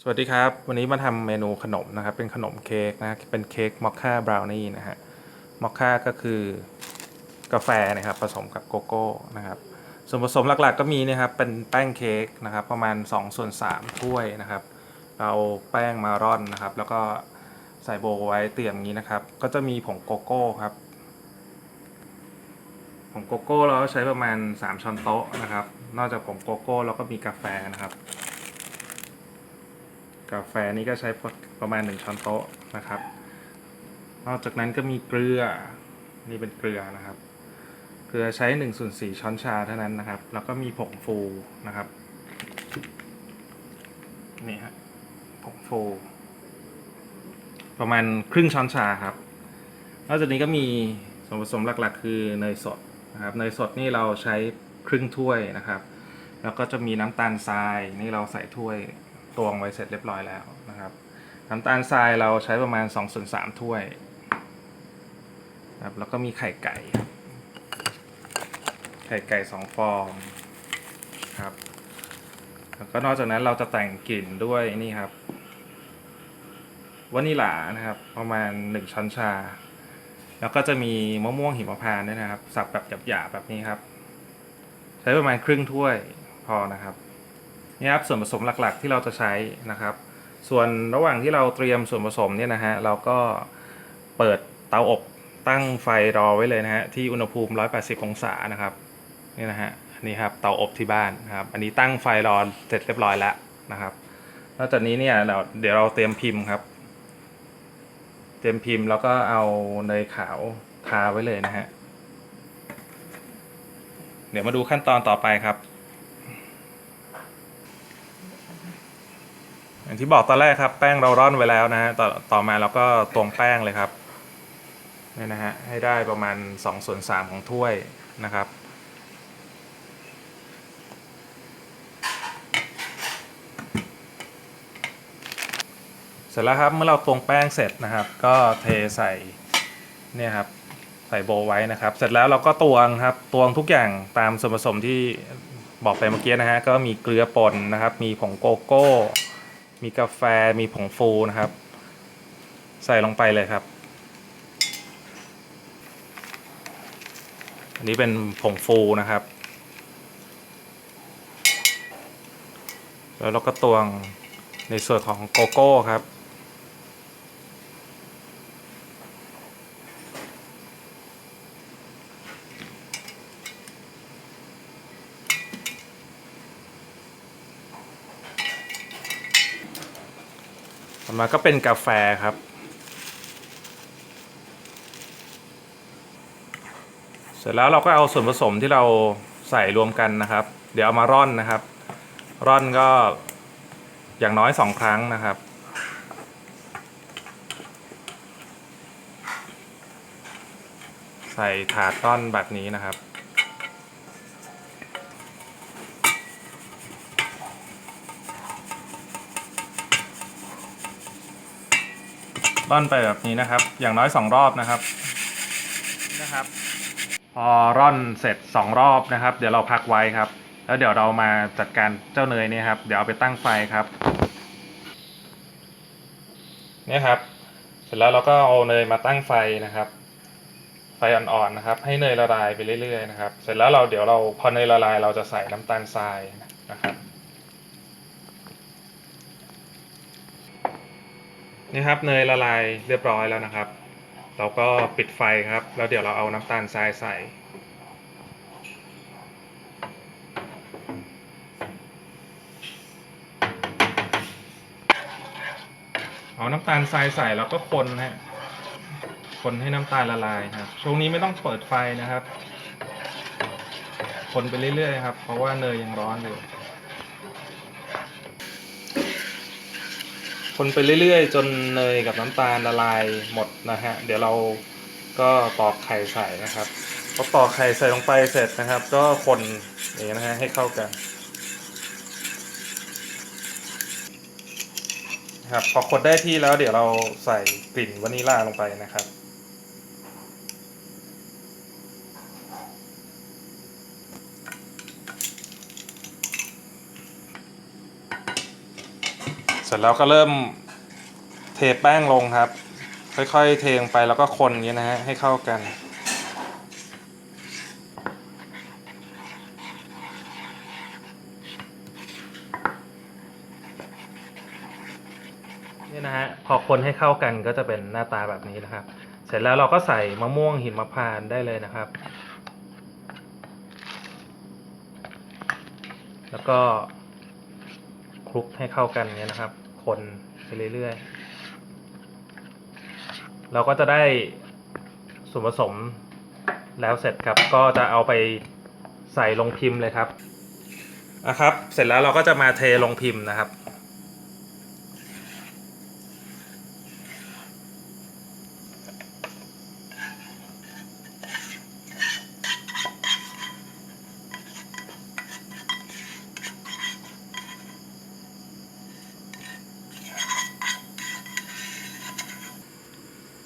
สวัสดีครับ วันนี้มาทำเมนูขนมนะครับ เป็นขนมเค้กนะเป็นเค้กมอคค่าบราวนี่นะฮะมอคค่าก็คือกาแฟนะครับผสมกับโกโก้นะครับส่วนผสมหลักๆก็มีนะครับเป็นแป้งเค้กนะครับ ประมาณ2ส่วน3ถ้วยนะครับ เราแป้งมาร่อนนะครับ แล้วก็ใส่โบว์ไว้เตรียมงนี้นะครับ ก็จะมีผงโกโก้ครับผงโกโก้เราก็ใช้ประมาณ 3ช้อนโต๊ะนะครับ นอกจากผงโกโก้เราก็มีกาแฟนะครับ กาแฟนี่ก็ใช้ประมาณ 1 ช้อนโต๊ะนะครับ นอกจากนั้นก็มีเกลือ นี่เป็นเกลือนะครับ เกลือใช้1ส่วน4ช้อนชาเท่านั้นนะครับ แล้วก็มีผงฟูนะครับ นี่ฮะ ผงฟู ประมาณครึ่งช้อนชาครับ นอกจากนี้ก็มีส่วนผสมหลักๆ คือเนยสดนะครับ เนยสดนี่เราใช้ครึ่งถ้วยนะครับ แล้วก็จะมีน้ำตาลทราย นี่เราใส่ถ้วย ตวงไว้เสร็จเรียบร้อยแล้วนะครับ น้ำตาลทรายเราใช้ประมาณ2ส่วน3ถ้วยครับแล้วก็มีไข่ไก่ ไข่ไก่2ฟองครับแล้วก็นอกจากนั้นเราจะแต่งกลิ่นด้วยนี่ครับวานิลลานะครับ ประมาณ 1 ช้อนชา แล้วก็จะมีมะม่วงหิมพานต์ด้วยนะครับ สับแบบหยาบๆแบบนี้ครับ ใช้ประมาณครึ่งถ้วยพอนะครับ นี่ครับส่วนผสมหลักๆที่เราจะใช้นะครับ ส่วนระหว่างที่เราเตรียมส่วนผสมเนี่ยนะฮะเราก็เปิดเตาอบตั้งไฟรอไว้เลยนะฮะที่อุณหภูมิ 180 องศานะครับนี่นะฮะอันี่ครับเตาอบที่บ้านนะครับอันนี้ตั้งไฟรอเสร็จเรียบร้อยแล้วนะครับนอกจากนี้เนี่ยเราเดี๋ยวเราเตรียมพิมพ์ครับ เตรียมพิมพ์แล้วก็เอาเนยขาวทาไว้เลยนะฮะเดี๋ยวมาดูขั้นตอนต่อไปครับ อย่างที่บอกตอนแรกครับ แป้งเราร่อนไว้แล้วนะฮะต่อต่อมาเราก็ตวงแป้งเลยครับนี่นะฮะให้ได้ประมาณ2ส่วน3ของถ้วยนะครับ เสร็จแล้วครับเมื่อเราตวงแป้งเสร็จนะครับ ก็เทใส่เนี่ยครับใส่โบไว้นะครับ เสร็จแล้วเราก็ตวงครับตวงทุกอย่างตามส่วนผสมที่บอกไปเมื่อกี้นะฮะก็มีเกลือป่นนะครับ มีผงโกโก้ มีกาแฟมีผงฟูนะครับ ใส่ลงไปเลยครับ อันนี้เป็นผงฟูนะครับ แล้วเราก็ตวงในส่วนของโกโก้ครับ ต่อมาก็เป็นกาแฟครับ เสร็จแล้วเราก็เอาส่วนผสมที่เราใส่รวมกันนะครับ เดี๋ยวเอามาร่อนนะครับ ร่อนก็อย่างน้อยสองครั้งนะครับใส่ถาดร่อนแบบนี้นะครับ ร่อนไปแบบนี้นะครับ อย่างน้อยสองรอบนะครับนะครับ พอร่อนเสร็จสองรอบนะครับ เดี๋ยวเราพักไว้ครับ แล้วเดี๋ยวเรามาจัดการเจ้าเนยเนี่ยครับ เดี๋ยวเอาไปตั้งไฟครับเนี่ยครับ เสร็จแล้วเราก็เอาเนยมาตั้งไฟนะครับไฟอ่อนๆนะครับ ให้เนยละลายไปเรื่อยๆนะครับ เสร็จแล้วเราเดี๋ยวเราพอเนยละลายเราจะใส่น้ำตาลทราย นะครับนี่ครับเนยละลายเรียบร้อยแล้วนะครับ เราก็ปิดไฟครับ แล้วเดี๋ยวเราเอาน้ำตาลทรายใส่เอาน้ำตาลทรายใส่แล้วก็คนฮะ คนให้น้ำตาลละลายครับ ช่วงนี้ไม่ต้องเปิดไฟนะครับ คนไปเรื่อยๆครับ เพราะว่าเนยยังร้อนอยู่ คนไปเรื่อยๆ จนเนยกับน้ำตาลละลายหมดนะฮะ เดี๋ยวเราก็ตอกไข่ใส่นะครับพอตอกไข่ใส่ลงไปเสร็จนะครับ ก็คนอย่างนี้นะฮะให้เข้ากันครับพอคนได้ที่แล้วเดี๋ยวเราใส่กลิ่นวานิลลาลงไปนะครับ เสร็จแล้วก็เริ่มเทแป้งลงครับ ค่อยๆ เทลงไปแล้วก็คนอย่างนี้นะฮะให้เข้ากัน นี่นะฮะพอคนให้เข้ากันก็จะเป็นหน้าตาแบบนี้นะครับ เสร็จแล้วเราก็ใส่มะม่วงหินมะพานต์ได้เลยนะครับ แล้วก็ ลุกให้เข้ากันเนี้ยนะครับ คนไปเรื่อยๆ เราก็จะได้ส่วนผสมแล้วเสร็จครับ ก็จะเอาไปใส่ลงพิมพ์เลยครับนะครับ เสร็จแล้วเราก็จะมาเทลงพิมพ์นะครับ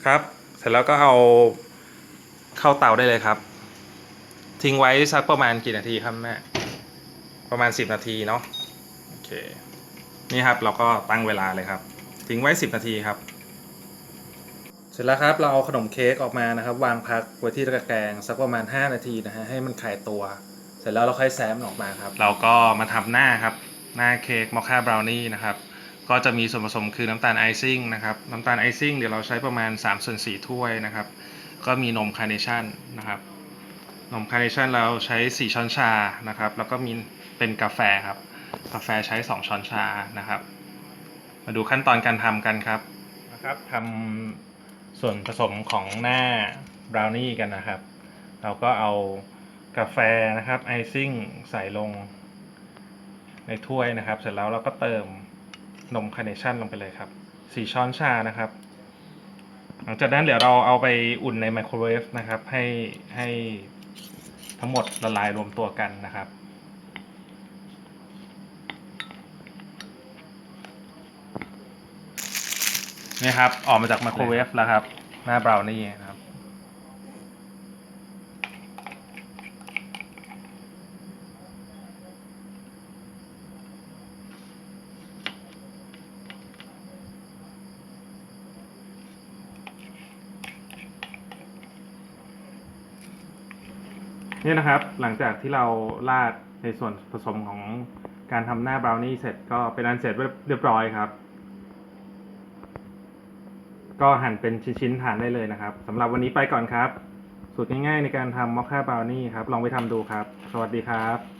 ครับ เสร็จแล้วก็เอาเข้าเตาได้เลยครับ ทิ้งไว้สักประมาณกี่นาทีครับแม่ประมาณ 10 นาทีเนาะโอเคนี่ครับเราก็ตั้งเวลาเลยครับ ทิ้งไว้ 10 นาทีครับ เสร็จแล้วครับเราเอาขนมเค้กออกมานะครับ วางพักไว้ที่ตะแกรงสักประมาณ 5 นาทีนะฮะให้มันคลายตัว เสร็จแล้วเราค่อยแซมออกมาครับ เราก็มาทำหน้าครับ หน้าเค้กมอคค่าบราวนี่นะครับ ก็จะมีส่วนผสมคือน้ำตาลไอซิ่งนะครับน้ำตาลไอซิ่งเดี๋ยวเราใช้ประมาณ3ส่วน4ถ้วยนะครับ ก็มีนมคาร์เนชั่นนะครับนมคาร์เนชั่นเราใช้ 4 ช้อนชานะครับ แล้วก็มีเป็นกาแฟครับ กาแฟใช้ 2 ช้อนชานะครับ มาดูขั้นตอนการทำกันครับนะครับทำส่วนผสมของหน้าบราวนี่กันนะครับ เราก็เอากาแฟนะครับไอซิ่งใส่ลงในถ้วยนะครับ เสร็จแล้วเราก็เติม นมคาร์เนชั่นลงไปเลยครับ4ช้อนชานะครับ หลังจากนั้นเดี๋ยวเราเอาไปอุ่นในไมโครเวฟนะครับ ให้ให้ทั้งหมดละลายรวมตัวกันนะครับนี่ครับ ออกมาจากไมโครเวฟแล้วครับ หน้าเบรานี่นะครับ นี่นะครับ หลังจากที่เราราดในส่วนผสมของการทำหน้าบราวนี่เสร็จก็เป็นอันเสร็จเรียบร้อยครับ ก็หั่นเป็นชิ้นๆทานได้เลยนะครับสำหรับวันนี้ไปก่อนครับ สูตรง่ายๆในการทำมอคค่าบราวนี่ครับ ลองไปทำดูครับ สวัสดีครับ